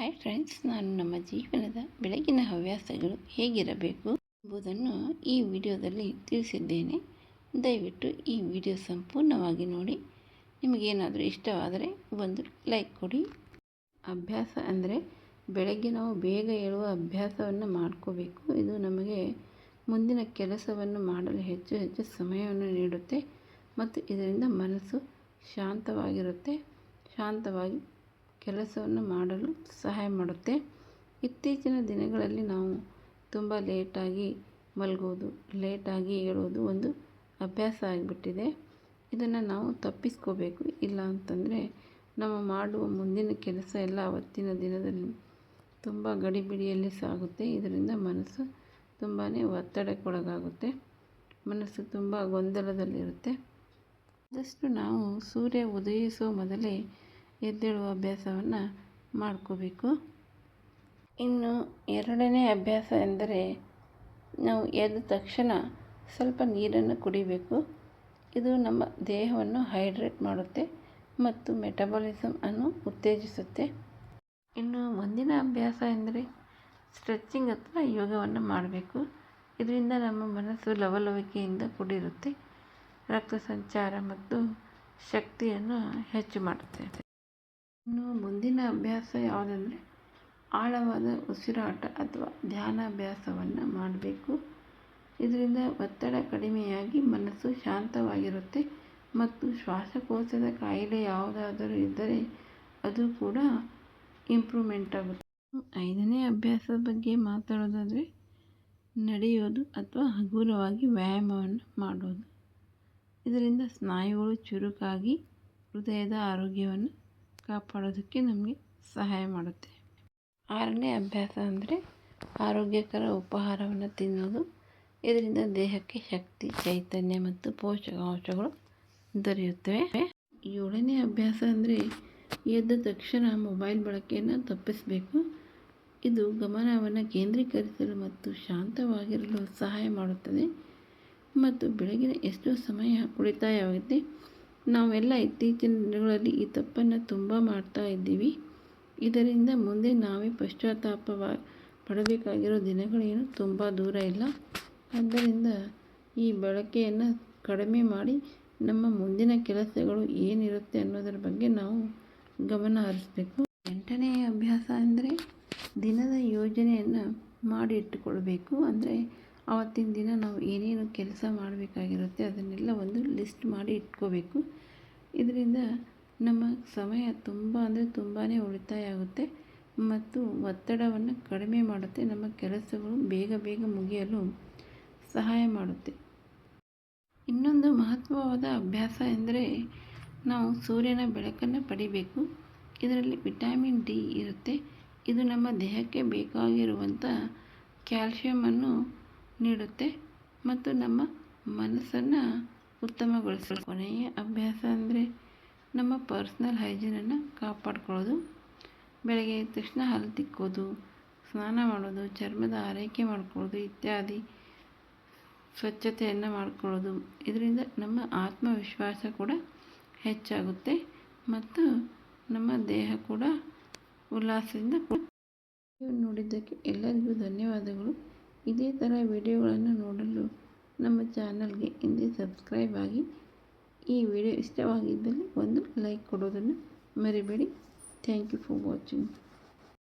Hi friends ನಾನು ನಮ್ಮ ಜೀವನದ ಬೆಳಗಿನ ಹವ್ಯಾಸಗಳು ಹೇಗಿರಬೇಕು ಎಂಬುದನ್ನು ಈ ವಿಡಿಯೋದಲ್ಲಿ ತಿಳಿಸಿದ್ದೇನೆ. ದಯವಿಟ್ಟು ಈ ವಿಡಿಯೋ ಸಂಪೂರ್ಣವಾಗಿ ನೋಡಿ. ನಿಮಗೇನಾದರೂ ಇಷ್ಟವಾದರೆ ಒಂದು ಲೈಕ್ ಕೊಡಿ. ಅಭ್ಯಾಸ ಅಂದರೆ ಬೆಳಗ್ಗೆ ನಾವು ಬೇಗ ಏಳುವ ಅಭ್ಯಾಸವನ್ನು ಮಾಡ್ಕೋಬೇಕು. ಇದು ನಮಗೆ ಮುಂದಿನ ಕೆಲಸವನ್ನು ಮಾಡಲು ಹೆಚ್ಚು ಹೆಚ್ಚು ಸಮಯವನ್ನು ನೀಡುತ್ತೆ ಮತ್ತು ಇದರಿಂದ ಮನಸ್ಸು ಶಾಂತವಾಗಿರುತ್ತೆ. ಶಾಂತವಾಗಿ ಕೆಲಸವನ್ನು ಮಾಡಲು ಸಹಾಯ ಮಾಡುತ್ತೆ. ಇತ್ತೀಚಿನ ದಿನಗಳಲ್ಲಿ ನಾವು ತುಂಬ ಲೇಟಾಗಿ ಮಲಗೋದು, ಲೇಟಾಗಿ ಏಳೋದು ಒಂದು ಅಭ್ಯಾಸ ಆಗಿಬಿಟ್ಟಿದೆ. ಇದನ್ನು ನಾವು ತಪ್ಪಿಸ್ಕೋಬೇಕು. ಇಲ್ಲ ಅಂತಂದರೆ ನಾವು ಮಾಡುವ ಮುಂದಿನ ಕೆಲಸ ಎಲ್ಲ ಅವತ್ತಿನ ದಿನದಲ್ಲಿ ತುಂಬ ಗಡಿಬಿಡಿಯಲ್ಲಿ ಸಾಗುತ್ತೆ. ಇದರಿಂದ ಮನಸ್ಸು ತುಂಬಾ ಒತ್ತಡಕ್ಕೊಳಗಾಗುತ್ತೆ. ಮನಸ್ಸು ತುಂಬ ಗೊಂದಲದಲ್ಲಿರುತ್ತೆ. ಆದಷ್ಟು ನಾವು ಸೂರ್ಯ ಉದಯಿಸುವ ಮೊದಲೇ ಎದ್ದೇಳುವ ಅಭ್ಯಾಸವನ್ನು ಮಾಡ್ಕೋಬೇಕು. ಇನ್ನು ಎರಡನೇ ಅಭ್ಯಾಸ ಎಂದರೆ ನಾವು ಎದ್ದ ತಕ್ಷಣ ಸ್ವಲ್ಪ ನೀರನ್ನು ಕುಡಿಬೇಕು. ಇದು ನಮ್ಮ ದೇಹವನ್ನು ಹೈಡ್ರೇಟ್ ಮಾಡುತ್ತೆ ಮತ್ತು ಮೆಟಬಾಲಿಸಮ್ ಅನ್ನು ಉತ್ತೇಜಿಸುತ್ತೆ. ಇನ್ನು ಮುಂದಿನ ಅಭ್ಯಾಸ ಎಂದರೆ ಸ್ಟ್ರೆಚ್ಚಿಂಗ್ ಅಥವಾ ಯೋಗವನ್ನು ಮಾಡಬೇಕು. ಇದರಿಂದ ನಮ್ಮ ಮನಸ್ಸು ಲವಲವಿಕೆಯಿಂದ ಕೂಡಿರುತ್ತೆ. ರಕ್ತ ಸಂಚಾರ ಮತ್ತು ಶಕ್ತಿಯನ್ನು ಹೆಚ್ಚು ಮಾಡುತ್ತೆ. ಇನ್ನು ಮುಂದಿನ ಅಭ್ಯಾಸ ಯಾವುದಂದರೆ ಆಳವಾದ ಉಸಿರಾಟ ಅಥವಾ ಧ್ಯಾನಾಭ್ಯಾಸವನ್ನು ಮಾಡಬೇಕು. ಇದರಿಂದ ಒತ್ತಡ ಕಡಿಮೆಯಾಗಿ ಮನಸ್ಸು ಶಾಂತವಾಗಿರುತ್ತೆ ಮತ್ತು ಶ್ವಾಸಕೋಶದ ಕಾಯಿಲೆ ಯಾವುದಾದರೂ ಇದ್ದರೆ ಅದು ಕೂಡ ಇಂಪ್ರೂವ್ಮೆಂಟ್ ಆಗುತ್ತೆ. ಐದನೇ ಅಭ್ಯಾಸದ ಬಗ್ಗೆ ಮಾತಾಡೋದಾದರೆ ನಡೆಯೋದು ಅಥವಾ ಹಗುರವಾಗಿ ವ್ಯಾಯಾಮವನ್ನು ಮಾಡೋದು. ಇದರಿಂದ ಸ್ನಾಯುಗಳು ಚುರುಕಾಗಿ ಹೃದಯದ ಆರೋಗ್ಯವನ್ನು ಕಾಪಾಡೋದಕ್ಕೆ ನಮಗೆ ಸಹಾಯ ಮಾಡುತ್ತೆ. ಆರನೇ ಅಭ್ಯಾಸ ಅಂದರೆ ಆರೋಗ್ಯಕರ ಉಪಹಾರವನ್ನು ತಿನ್ನೋದು. ಇದರಿಂದ ದೇಹಕ್ಕೆ ಶಕ್ತಿ, ಚೈತನ್ಯ ಮತ್ತು ಪೋಷಕಾಂಶಗಳು ದೊರೆಯುತ್ತವೆ. ಏಳನೇ ಅಭ್ಯಾಸ ಅಂದರೆ ಎದ್ದ ತಕ್ಷಣ ಮೊಬೈಲ್ ಬಳಕೆಯನ್ನು ತಪ್ಪಿಸಬೇಕು. ಇದು ಗಮನವನ್ನು ಕೇಂದ್ರೀಕರಿಸಲು ಮತ್ತು ಶಾಂತವಾಗಿರಲು ಸಹಾಯ ಮಾಡುತ್ತದೆ. ಮತ್ತು ಬೆಳಗಿನ ಎಷ್ಟು ಸಮಯ ಉಳಿತಾಯವಾಗುತ್ತೆ ನಾವೆಲ್ಲ ಇತ್ತೀಚಿನ ದಿನಗಳಲ್ಲಿ ಈ ತಪ್ಪನ್ನು ತುಂಬ ಮಾಡ್ತಾ ಇದ್ದೀವಿ. ಇದರಿಂದ ಮುಂದೆ ನಾವೇ ಪಶ್ಚಾತ್ತಾಪ ಪಡಬೇಕಾಗಿರೋ ದಿನಗಳೇನು ತುಂಬ ದೂರ ಇಲ್ಲ. ಆದ್ದರಿಂದ ಈ ಬಳಕೆಯನ್ನು ಕಡಿಮೆ ಮಾಡಿ ನಮ್ಮ ಮುಂದಿನ ಕೆಲಸಗಳು ಏನಿರುತ್ತೆ ಅನ್ನೋದರ ಬಗ್ಗೆ ನಾವು ಗಮನ ಹರಿಸ್ಬೇಕು. ಎಂಟನೇ ಅಭ್ಯಾಸ ಅಂದರೆ ದಿನದ ಯೋಜನೆಯನ್ನು ಮಾಡಿಟ್ಟುಕೊಳ್ಬೇಕು ಅಂದರೆ ಆವತ್ತಿನ ದಿನ ನಾವು ಏನೇನು ಕೆಲಸ ಮಾಡಬೇಕಾಗಿರುತ್ತೆ ಅದನ್ನೆಲ್ಲ ಒಂದು ಲಿಸ್ಟ್ ಮಾಡಿ ಇಟ್ಕೋಬೇಕು. ಇದರಿಂದ ನಮ್ಮ ಸಮಯ ತುಂಬ ಅಂದರೆ ತುಂಬಾ ಉಳಿತಾಯ ಆಗುತ್ತೆ ಮತ್ತು ಒತ್ತಡವನ್ನು ಕಡಿಮೆ ಮಾಡುತ್ತೆ. ನಮ್ಮ ಕೆಲಸಗಳು ಬೇಗ ಬೇಗ ಮುಗಿಯಲು ಸಹಾಯ ಮಾಡುತ್ತೆ. ಇನ್ನೊಂದು ಮಹತ್ವವಾದ ಅಭ್ಯಾಸ ಎಂದರೆ ನಾವು ಸೂರ್ಯನ ಬೆಳಕನ್ನು ಪಡಿಬೇಕು. ಇದರಲ್ಲಿ ವಿಟಮಿನ್ ಡಿ ಇರುತ್ತೆ. ಇದು ನಮ್ಮ ದೇಹಕ್ಕೆ ಬೇಕಾಗಿರುವಂಥ ಕ್ಯಾಲ್ಶಿಯಮನ್ನು ನೀಡುತ್ತೆ ಮತ್ತು ನಮ್ಮ ಮನಸ್ಸನ್ನು ಉತ್ತಮಗೊಳಿಸಲು ಕೊನೆಯ ಅಭ್ಯಾಸ ಅಂದರೆ ನಮ್ಮ ಪರ್ಸ್ನಲ್ ಹೈಜೀನನ್ನು ಕಾಪಾಡ್ಕೊಳ್ಳೋದು. ಬೆಳಗ್ಗೆ ಎದ್ದ ತಕ್ಷಣ ಹಲ್ಲು ತಿಕ್ಕೋದು, ಸ್ನಾನ ಮಾಡೋದು, ಚರ್ಮದ ಆರೈಕೆ ಮಾಡ್ಕೊಳ್ಳೋದು ಇತ್ಯಾದಿ ಸ್ವಚ್ಛತೆಯನ್ನು ಮಾಡ್ಕೊಳ್ಳೋದು. ಇದರಿಂದ ನಮ್ಮ ಆತ್ಮವಿಶ್ವಾಸ ಕೂಡ ಹೆಚ್ಚಾಗುತ್ತೆ ಮತ್ತು ನಮ್ಮ ದೇಹ ಕೂಡ ಉಲ್ಲಾಸದಿಂದ ನೋಡಿದ್ದಕ್ಕೆ ಎಲ್ಲರಿಗೂ ಧನ್ಯವಾದಗಳು. ಇದೇ ಥರ ವಿಡಿಯೋಗಳನ್ನು ನೋಡಲು ನಮ್ಮ ಚಾನಲ್ಗೆ ಹಿಂದೆ ಸಬ್ಸ್ಕ್ರೈಬ್ ಆಗಿ ಈ ವಿಡಿಯೋ ಇಷ್ಟವಾಗಿದ್ದಲ್ಲಿ ಒಂದು ಲೈಕ್ ಕೊಡೋದನ್ನು ಮರಿಬೇಡಿ. Thank you for watching